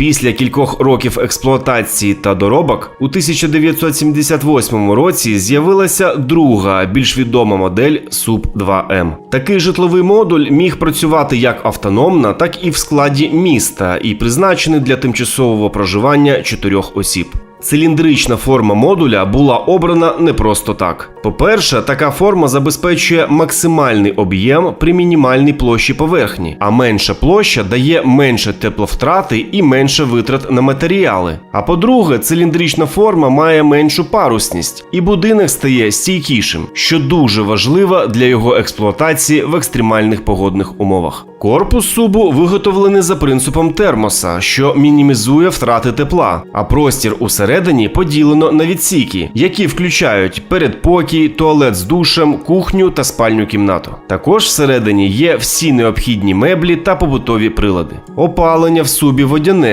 Після кількох років експлуатації та доробок у 1978 році з'явилася друга, більш відома модель суп 2 м Такий житловий модуль міг працювати як автономно, так і в складі міста, і призначений для тимчасового проживання чотирьох осіб. Циліндрична форма модуля була обрана не просто так. По-перше, така форма забезпечує максимальний об'єм при мінімальній площі поверхні, а менша площа дає менше тепловтрати і менше витрат на матеріали. А по-друге, циліндрична форма має меншу парусність, і будинок стає стійкішим, що дуже важливо для його експлуатації в екстремальних погодних умовах. Корпус субу виготовлений за принципом термоса, що мінімізує втрати тепла, а простір усередині поділено на відсіки, які включають передпокій, туалет з душем, кухню та спальню кімнату. Також всередині є всі необхідні меблі та побутові прилади. Опалення в субі водяне,